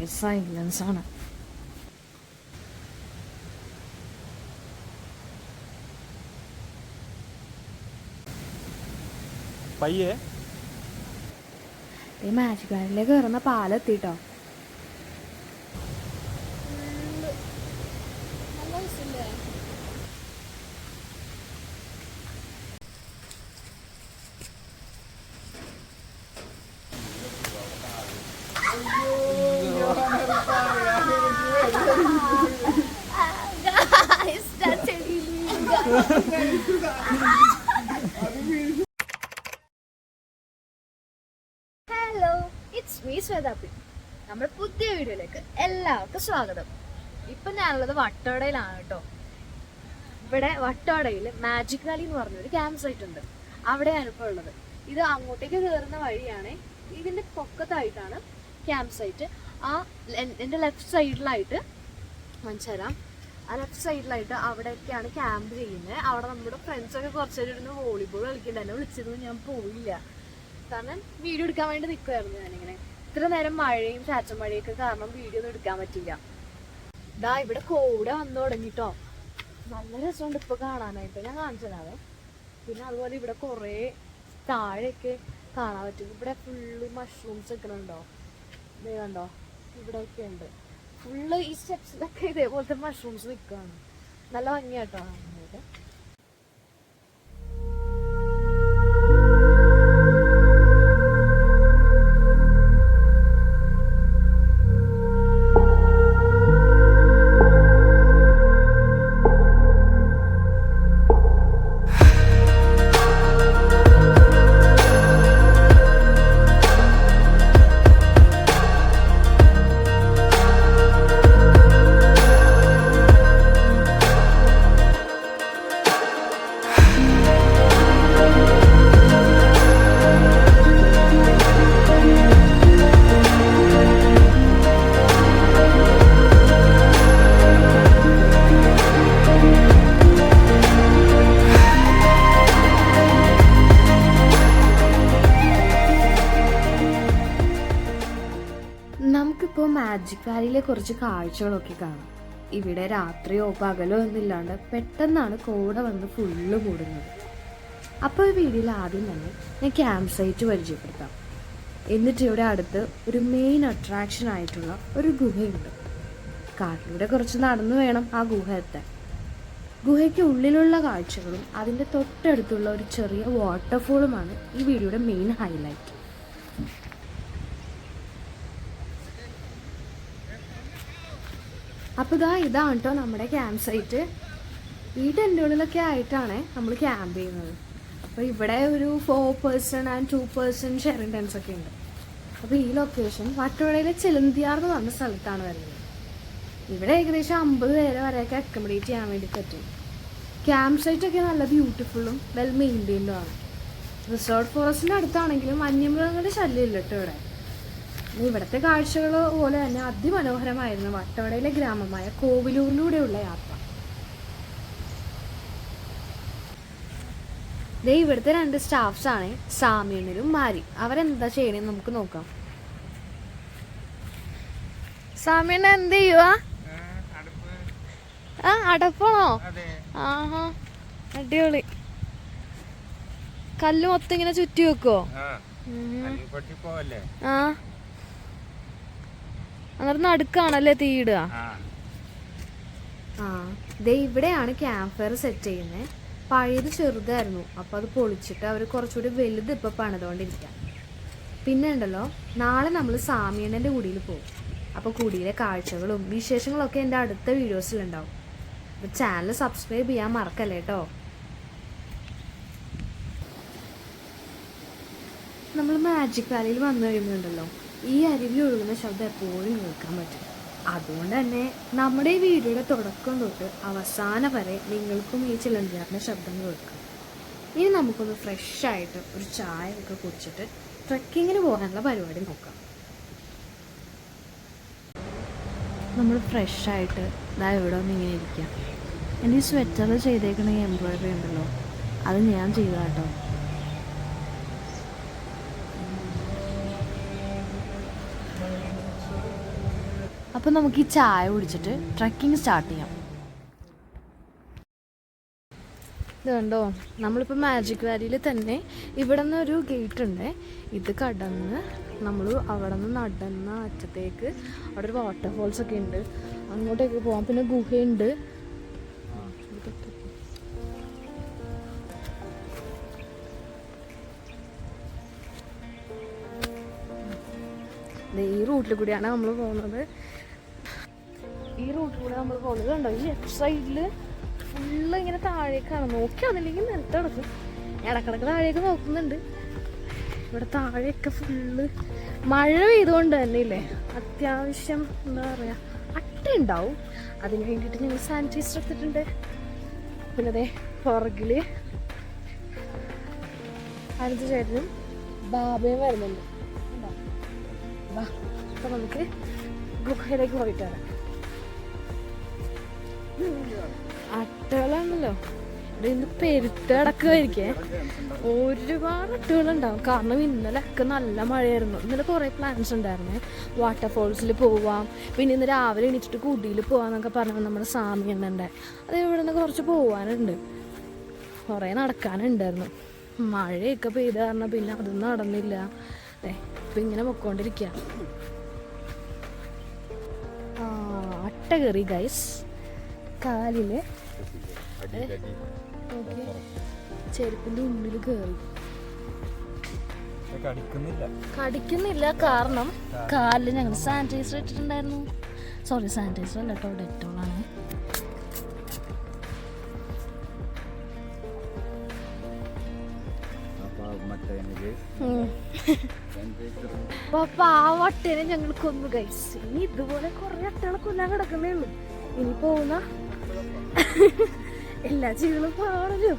ഭയങ്കര സൈലൻസ് ആണ് പയ്യേ? ഈ മാജിക് വാനിലേക്ക് കയറുന്ന പാലെത്തിട്ടോ? സ്വാഗതം. ഇപ്പം ഞാനുള്ളത് വട്ടോടയിലാണ് കേട്ടോ. ഇവിടെ വട്ടോടയിൽ മാജിക് വാലി എന്ന് പറഞ്ഞൊരു ക്യാമ്പ് സൈറ്റ് ഉണ്ട്. അവിടെയാണ് ഇപ്പോൾ ഉള്ളത്. ഇത് അങ്ങോട്ടേക്ക് കയറുന്ന വഴിയാണ് ഇതിന്റെ പൊക്കത്തായിട്ടാണ് ക്യാമ്പ് സൈറ്റ് ആ എൻ- എന്റെ ലെഫ്റ്റ് സൈഡിലായിട്ട് മനസ്സിലാം ആ ലെഫ്റ്റ് സൈഡിലായിട്ട് അവിടെയൊക്കെയാണ് ക്യാമ്പ് ചെയ്യുന്നത്. അവിടെ നമ്മുടെ ഫ്രണ്ട്സൊക്കെ കുറച്ച് പേര് ഇരുന്ന് വോളിബോൾ കളിക്കുന്നുണ്ട്. എന്നെ വിളിച്ചിരുന്നു ഞാൻ പോയില്ല. കാരണം വീഡിയോ എടുക്കാൻ വേണ്ടി നിൽക്കുമായിരുന്നു ഞാനിങ്ങനെ. ഇത്ര നേരം മഴയും ചാറ്റൽ മഴയൊക്കെ കാരണം വീഡിയോ ഒന്നും എടുക്കാൻ പറ്റില്ല ഇതാ ഇവിടെ കോട വന്നു തുടങ്ങിട്ടോ. നല്ല രസമുണ്ട് ഇപ്പൊ കാണാനായിട്ട്. ഞാൻ കാണിച്ചതാണ്. പിന്നെ അതുപോലെ ഇവിടെ കുറേ താഴെയൊക്കെ കാണാൻ പറ്റും. ഇവിടെ ഫുള്ള് മഷ്റൂംസ് വെക്കണുണ്ടോ? ഇതേ കണ്ടോ? ഇവിടെയൊക്കെ ഉണ്ട്. ഫുള്ള് ഈ സ്റ്റെപ്സിലൊക്കെ ഇതേപോലത്തെ മഷ്റൂംസ് നിൽക്കുകയാണ് നല്ല ഭംഗിയാട്ടോ കാണാനായിട്ട്. വാലിയിലെ കുറച്ച് കാഴ്ചകളൊക്കെ കാണാം. ഇവിടെ രാത്രിയോ പകലോ എന്നില്ലാണ്ട് പെട്ടെന്നാണ് കോട വന്ന് ഫുള്ള് കൂടുന്നത് അപ്പോൾ ഈ വീഡിയോയിൽ ആദ്യം തന്നെ ഞാൻ ക്യാമ്പ് സൈറ്റ് പരിചയപ്പെടുത്താം. എന്നിട്ട് ഇവിടെ അടുത്ത് ഒരു മെയിൻ അട്രാക്ഷൻ ആയിട്ടുള്ള ഒരു ഗുഹയുണ്ട്. കാട്ടിലൂടെ കുറച്ച് നടന്നു വേണം ആ ഗുഹ എത്താൻ. ഗുഹയ്ക്ക് ഉള്ളിലുള്ള കാഴ്ചകളും അതിന്റെ തൊട്ടടുത്തുള്ള ഒരു ചെറിയ വാട്ടർഫോളുമാണ് ഈ വീഡിയോയുടെ മെയിൻ ഹൈലൈറ്റ് അപ്പോൾ ഇതാ ഇതാണ് കേട്ടോ നമ്മുടെ ക്യാമ്പ് സൈറ്റ് ഈ ടെന്റുകളിലൊക്കെ ആയിട്ടാണ് നമ്മൾ ക്യാമ്പ് ചെയ്യുന്നത്. അപ്പോൾ ഇവിടെ ഒരു four person and two person sharing tents ഒക്കെ ഉണ്ട്. അപ്പോൾ ഈ ലൊക്കേഷൻ വട്ടവടയിലെ ചെലന്തിയാർ എന്ന് പറഞ്ഞ സ്ഥലത്താണ് വരുന്നത്. ഇവിടെ ഏകദേശം അമ്പത് പേരെ വരെയൊക്കെ അക്കോമഡേറ്റ് ചെയ്യാൻ വേണ്ടി പറ്റും. ക്യാമ്പ് സൈറ്റ് ഒക്കെ നല്ല ബ്യൂട്ടിഫുള്ളും വെൽ മെയിന്റെയിൻഡും ആണ്. റിസോർട്ട് ഫോറസ്റ്റിന്റെ അടുത്താണെങ്കിലും വന്യമൃഗങ്ങളുടെ ശല്യം ഇല്ല കേട്ടോ ഇവിടെ. ഇവിടുത്തെ കാഴ്ചകൾ പോലെ തന്നെ അതിമനോഹരമായിരുന്നു വട്ടവടയിലെ ഗ്രാമമായ കോവിലൂരിലൂടെയുള്ള യാത്ര. ദേ ഇവിടുത്തെ രണ്ട് സ്റ്റാഫ്സ് ആണ് സാമ്യണിലും മാരി. അവരെന്താ ചെയ്യണേന്ന് നമുക്ക് നോക്കാം. സാമ്യണ്ണ എന്ത് ചെയ്യുവാ? ആ അടപ്പാണോ? ആഹാ അടിപൊളി. കല്ല് മൊത്തം ഇങ്ങനെ ചുറ്റി വെക്കോ ആ. അന്നേരം നടുക്കാണല്ലേ തീയിടുക? ആ. ദേ ഇവിടെയാണ് ക്യാമ്പ് ഫയർ സെറ്റ് ചെയ്യുന്നത് പഴയത് ചെറുതായിരുന്നു അപ്പോൾ അത് പൊളിച്ചിട്ട് അവർ കുറച്ചുകൂടി വലുത് ഇപ്പോൾ പണിതുകൊണ്ടിരിക്കാം പിന്നെ ഉണ്ടല്ലോ നാളെ നമ്മൾ സാമിയണ്ണന്റെ കുടിയിൽ പോകും. അപ്പോൾ കുടിയിലെ കാഴ്ചകളും വിശേഷങ്ങളും ഒക്കെ എന്റെ അടുത്ത വീഡിയോസിൽ ഉണ്ടാവും അപ്പോൾ ചാനൽ സബ്സ്ക്രൈബ് ചെയ്യാൻ മറക്കല്ലേ കേട്ടോ? നമ്മൾ മാജിക് വാലിയിൽ വന്നു കഴിയുമ്പോഴുണ്ടല്ലോ ഈ അരുവി ഒഴുകുന്ന ശബ്ദം എപ്പോഴും കേൾക്കാൻ പറ്റും. അതുകൊണ്ട് തന്നെ നമ്മുടെ ഈ വീഡിയോയുടെ തുടക്കം തൊട്ട് അവസാനം വരെ നിങ്ങൾക്കും ഈ ചിലന്തിയാറിന്റെ ശബ്ദം കേൾക്കാം. ഇനി നമുക്കൊന്ന് ഫ്രഷ് ആയിട്ട് ഒരു ചായ ഒക്കെ കുടിച്ചിട്ട് ട്രക്കിങ്ങിന് പോകാനുള്ള പരിപാടി നോക്കാം. നമ്മൾ ഫ്രഷ് ആയിട്ട് ഇതാ ഇവിടെ ഒന്ന് ഇങ്ങനെ ഇരിക്കാം. എന്റെ ഈ സ്വെറ്റർ ചെയ്തേക്കണ എംബ്രോയിഡറി ഉണ്ടല്ലോ അത് ഞാൻ ചെയ്തതാട്ടോ അപ്പം നമുക്ക് ഈ ചായ കുടിച്ചിട്ട് ട്രക്കിംഗ് സ്റ്റാർട്ട് ചെയ്യാം. ഇത് കണ്ടോ? നമ്മളിപ്പോൾ മാജിക് വാലിയിൽ തന്നെ ഇവിടെ നിന്ന് ഒരു ഗേറ്റ് ഉണ്ട്. ഇത് കടന്ന് നമ്മൾ അവിടെ നിന്ന് നടന്ന അറ്റത്തേക്ക് അവിടെ ഒരു വാട്ടർഫോൾസ് ഒക്കെ ഉണ്ട്. അങ്ങോട്ടേക്ക് പോകാം പിന്നെ ഗുഹയുണ്ട്. ഈ റൂട്ടിൽ കൂടിയാണ് നമ്മൾ പോകുന്നത്. ഈ റൂട്ടിലൂടെ നമ്മൾ പോകുന്നത് കണ്ടോ? ഈ ലെഫ്റ്റ് സൈഡിൽ ഫുള്ള് ഇങ്ങനെ താഴേക്കാണ്. നോക്കി അതില്ലെങ്കിൽ നിലത്ത് കിടക്കും. ഇടക്കിടക്ക് താഴേക്ക് നോക്കുന്നുണ്ട്. ഇവിടെ താഴെയൊക്കെ ഫുള്ള് മഴ പെയ്തുകൊണ്ട് തന്നെ ഇല്ലേ അത്യാവശ്യം എന്താ പറയുക അട്ട ഉണ്ടാവും. അതിന് വേണ്ടിയിട്ട് ഞങ്ങൾ സാനിറ്റൈസർ എടുത്തിട്ടുണ്ട്. പിന്നെ അതെ പുറകിൽ അടുത്ത ചേട്ടനും? ബാബയും വരുന്നുണ്ട്. അപ്പൊ നമുക്ക് ഗുഹയിലേക്ക് പോയിട്ട് വരാം. അട്ടകളാണല്ലോ. ഇന്ന് പെരുത്ത് കിടക്കുമായിരിക്കേ ഒരുപാട് അട്ടകളുണ്ടാവും. കാരണം ഇന്നലെ ഒക്കെ നല്ല മഴയായിരുന്നു. ഇന്നലെ കുറേ പ്ലാൻസ് ഉണ്ടായിരുന്നു. വാട്ടർഫോൾസിൽ പോവാം. പിന്നെ ഇന്ന് രാവിലെ എണീറ്റിട്ട് കുടിയിൽ പോവാന്നൊക്കെ പറഞ്ഞു നമ്മുടെ സാമി എണ്ണുണ്ട് അത് ഇവിടെ നിന്ന് കുറച്ച് പോവാനുണ്ട്. കുറേ നടക്കാനുണ്ടായിരുന്നു. മഴയൊക്കെ പെയ്ത കാരണം പിന്നെ അതൊന്നും നടന്നില്ല. അതെ ഇപ്പം ഇങ്ങനെ പൊക്കോണ്ടിരിക്കുക അട്ട ഗൈസ് കാലിൽ ഓക്കെ. ചെരുപ്പിന്റെ ഉള്ളിൽ കയറി കടിക്കുന്നില്ല കടിക്കുന്നില്ല കാരണം കാലിൽ ഞങ്ങൾ സാനിറ്റൈസർ ഇട്ടിട്ടുണ്ടായിരുന്നു. സോറി സാനിറ്റൈസർ അല്ല കേട്ടോ ഡെറ്റോളാണ് അപ്പൊ മറ്റേ അപ്പൊ ആ വട്ടേനെ ഞങ്ങൾ കൊന്നു കഴിച്ചു ഇനി ഇതുപോലെ കുറെ അട്ടകളെ കൊല്ലാൻ കിടക്കുന്നേ ഉള്ളൂ. ഇനി പോകുന്ന എല്ലാ ജീവികളും പാടല്ലോ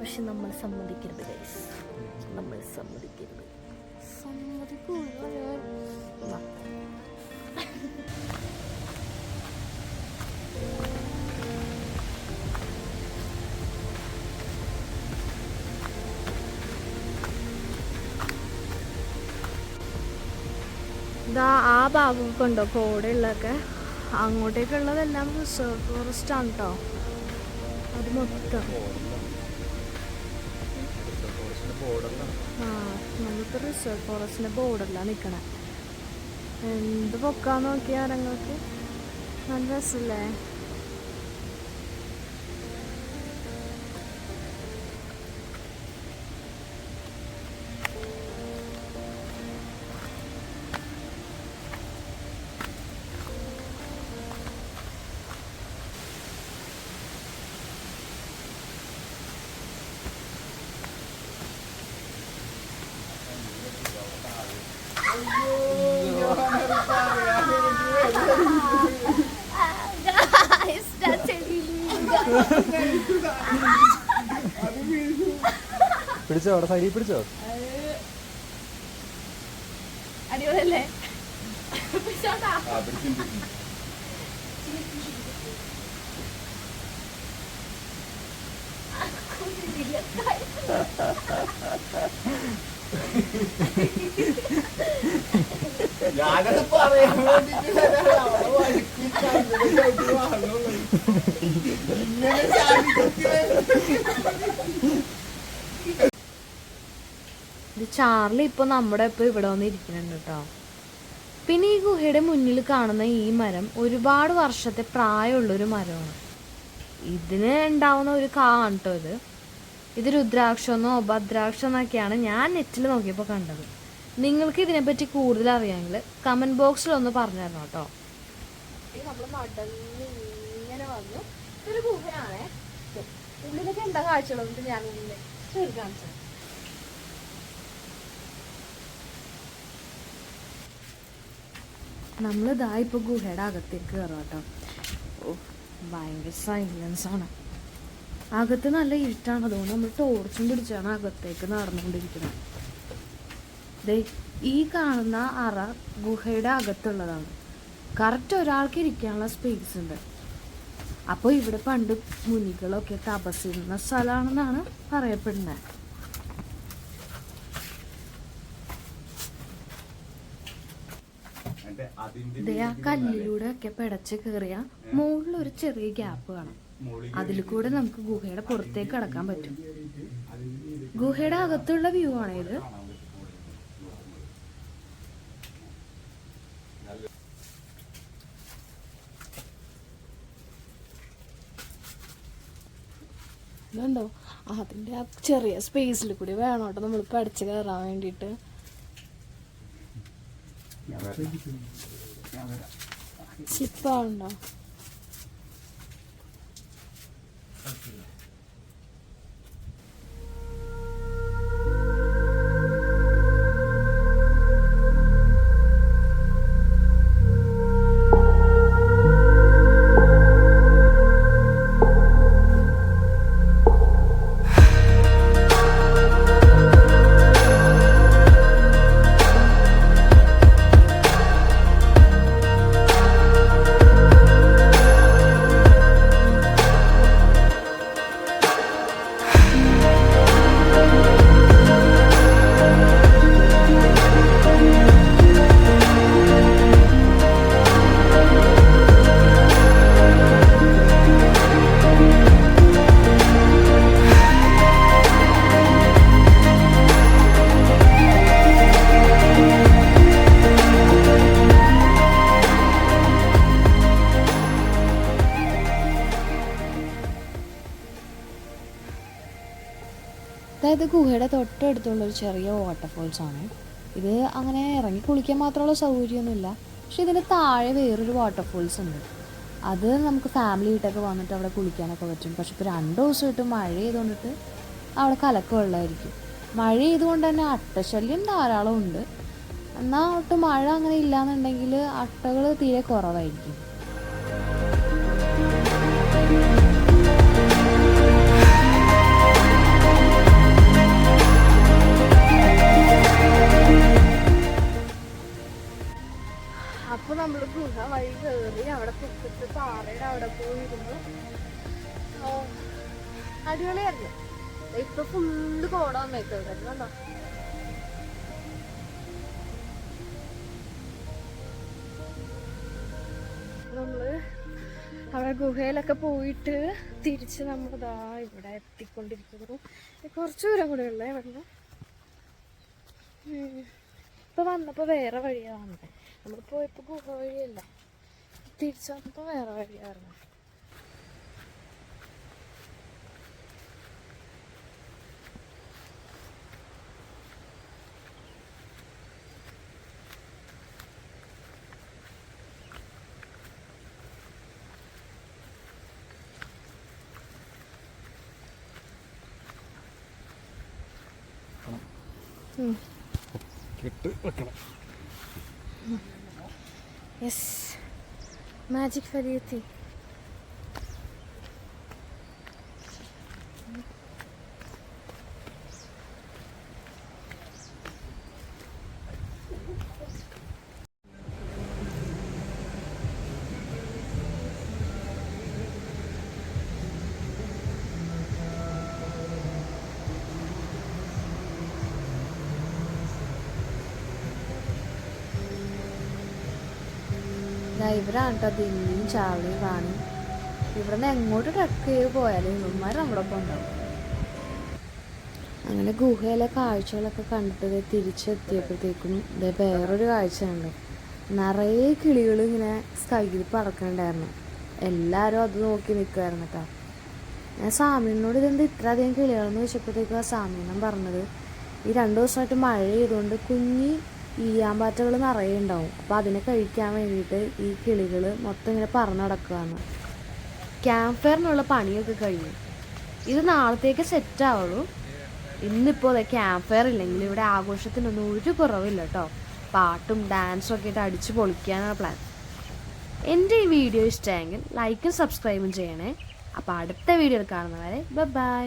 പക്ഷെ നമ്മൾ സമ്മതിക്കരുത് നമ്മൾ സമ്മതിക്കരുത്. ഇതാ ആ ഭാഗമൊക്കെ ഉണ്ടോ? കോടയുള്ളതൊക്കെ അങ്ങോട്ടേക്കുള്ളതെല്ലാം റിസർവ് ഫോറസ്റ്റ് ആണ് കേട്ടോ അത് മൊത്തം. ആ നമ്മളിപ്പോൾ റിസർവ് ഫോറസ്റ്റിന്റെ ബോർഡറിലാണ് നിൽക്കണേ എന്ത് പൊക്കാന്ന് നോക്കിയാൽ ഞങ്ങൾക്ക് നല്ല രസമല്ലേ പിടിച്ചോ അവിടെ സൈഡിൽ പിടിച്ചോ? അടിപൊളിയല്ലേ? ഞാനത് പറയാൻ വേണ്ടിട്ട് അവിടെ വഴിക്കിട്ട് ഇങ്ങനെ പറയാൻ വേണ്ടിട്ട് ചാർലി ഇപ്പൊ നമ്മുടെ ഇപ്പൊ ഇവിടെ വന്ന് ഇരിക്കുന്നുണ്ട് കേട്ടോ. പിന്നെ ഈ ഗുഹയുടെ മുന്നിൽ കാണുന്ന ഈ മരം ഒരുപാട് വർഷത്തെ പ്രായമുള്ളൊരു മരമാണ്. ഇതിന് ഉണ്ടാവുന്ന ഒരു കേട്ടോ ഇത്. ഇത് രുദ്രാക്ഷമെന്നോ ഭദ്രാക്ഷം എന്നൊക്കെയാണ് ഞാൻ നെറ്റിൽ നോക്കിയപ്പോൾ കണ്ടത്. നിങ്ങൾക്ക് ഇതിനെപ്പറ്റി കൂടുതൽ അറിയാമെങ്കിൽ കമന്റ് ബോക്സിൽ ഒന്ന് പറഞ്ഞു തരണം കേട്ടോ. നമ്മൾ നടന്ന് ഇങ്ങനെ വന്നു. ഇതൊരു ഗുഹയാണ്. ഉള്ളിലൊക്കെ എന്താ കാഴ്ചകളൊന്നും ഞാൻ ഉള്ളിൽ കാണിച്ചത്. ഇപ്പോൾ ഗുഹയുടെ അകത്തേക്ക് കയറാം കേട്ടോ. ഓ ഭയങ്കര സൈലൻസ് ആണ്. അകത്ത് നല്ല ഇരുട്ടാണ്. അതുകൊണ്ട് നമ്മൾ ടോർച്ചും പിടിച്ചാണ് അകത്തേക്ക് നടന്നുകൊണ്ടിരിക്കുന്നത്. ദേ ഈ കാണുന്ന അറ ഗുഹയുടെ അകത്തുള്ളതാണ്. കറക്റ്റ് ഒരാൾക്ക് ഇരിക്കാനുള്ള സ്പേസ് ഉണ്ട്. അപ്പോൾ ഇവിടെ പണ്ട് മുനികളൊക്കെ തപസ്സിരുന്ന സ്ഥലമാണെന്നാണ് പറയപ്പെടുന്നത്. ആ കല്ലിലൂടെ ഒക്കെ പിടച്ച് കയറിയ മുകളിൽ ഒരു ചെറിയ ഗ്യാപ്പ് കാണാം. അതിൽ കൂടെ നമുക്ക് ഗുഹയുടെ പുറത്തേക്ക് കടക്കാൻ പറ്റും. ഗുഹയുടെ അകത്തുള്ള വ്യൂ ആണ് ഇത്. ഇതുണ്ടോ? അതിന്റെ ആ ചെറിയ സ്പേസിൽ കൂടി വേണം കേട്ടോ നമ്മൾ പഠിച്ച് കയറാൻ വേണ്ടിയിട്ട്. ഞാൻ വരാം. ഞാൻ അതായത് ഗുഹയുടെ തൊട്ടടുത്തുള്ള ഒരു ചെറിയ വാട്ടർഫോൾസ് ആണ്. ഇത് അങ്ങനെ ഇറങ്ങി കുളിക്കാൻ മാത്രമുള്ള സൗകര്യമൊന്നുമില്ല. പക്ഷെ ഇതിന് താഴെ വേറൊരു വാട്ടർഫോൾസ് ഉണ്ട്. അത് നമുക്ക് ഫാമിലി ആയിട്ടൊക്കെ വന്നിട്ട് അവിടെ കുളിക്കാനൊക്കെ പറ്റും. പക്ഷെ ഇപ്പോൾ രണ്ട് ദിവസമായിട്ട് മഴ ചെയ്തുകൊണ്ടിട്ട് അവിടെ കലക്കമുള്ളതായിരിക്കും മഴ ചെയ്തുകൊണ്ട് തന്നെ അട്ടശല്യം ധാരാളം ഉണ്ട്. എന്നാൽ ഒട്ടും മഴ അങ്ങനെ ഇല്ലാന്നുണ്ടെങ്കിൽ അട്ടകൾ തീരെ കുറവായിരിക്കും. അവിടെ ഗുഹയിലൊക്കെ പോയിട്ട് തിരിച്ച് നമ്മളിതാ ഇവിടെ എത്തിക്കൊണ്ടിരിക്കുന്നു. കുറച്ച് ദൂരം കൂടെ ഉള്ളേ ഇവിടെ ഇപ്പൊ വന്നപ്പോ വേറെ വഴിയാണ് നമ്മൾ പോയപ്പോ ഗുഹ വഴിയല്ല. തിരിച്ചു വന്നപ്പോ വേറെ വഴിയായിരുന്നു കെട്ട് വെക്കണം. യെസ് മാജിക് ഫലിയെത്തി ഇവരാണ് കേട്ടോ ദില്ലിയും ചാവളിയും കാണും ഇവിടെ നിന്ന് എങ്ങോട്ട് ട്രക്ക് ചെയ്ത് പോയാലും ഇവന്മാർ നമ്മുടെ ഒപ്പം ഉണ്ടാവും. അങ്ങനെ ഗുഹയിലെ കാഴ്ചകളൊക്കെ കണ്ടിട്ട് തിരിച്ചെത്തിയപ്പോഴത്തേക്കും ഇത് വേറൊരു കാഴ്ചയുണ്ട് നിറയെ കിളികൾ ഇങ്ങനെ സ്കൈയിൽ പറക്കണ്ടായിരുന്നു എല്ലാവരും അത് നോക്കി നിൽക്കുമായിരുന്നു കേട്ടോ ഞാൻ സാമീനോട് ഇതെന്ത് ഇത്ര അധികം കിളികളെന്ന് ചോദിച്ചപ്പോഴത്തേക്കും ആ സാമീനം പറഞ്ഞത് ഈ രണ്ട് ദിവസമായിട്ട് മഴ ചെയ്തുകൊണ്ട് കുഞ്ഞി ഈയാമ്പാറ്റകൾ നിറയെ ഉണ്ടാവും അപ്പോൾ അതിനെ കഴിക്കാൻ വേണ്ടിയിട്ട് ഈ കിളികൾ മൊത്തം ഇങ്ങനെ പറന്ന് നടക്കുകയാണ് ക്യാമ്പ് ഫയറിനുള്ള പണിയൊക്കെ കഴിഞ്ഞു. ഇത് നാളത്തേക്ക് സെറ്റ് ആവുള്ളൂ. ഇന്നിപ്പോൾ അതെ ക്യാമ്പ് ഫയർ ഇല്ലെങ്കിൽ ഇവിടെ ആഘോഷത്തിനൊന്നും ഒരു കുറവില്ല കേട്ടോ പാട്ടും ഡാൻസും ഒക്കെ ആയിട്ട് അടിച്ച് പൊളിക്കാനാണ് പ്ലാൻ എന്റെ ഈ വീഡിയോ ഇഷ്ടമായെങ്കിൽ ലൈക്കും സബ്സ്ക്രൈബും ചെയ്യണേ. അപ്പോൾ അടുത്ത വീഡിയോയിൽ കാണുന്നവരെ ബൈ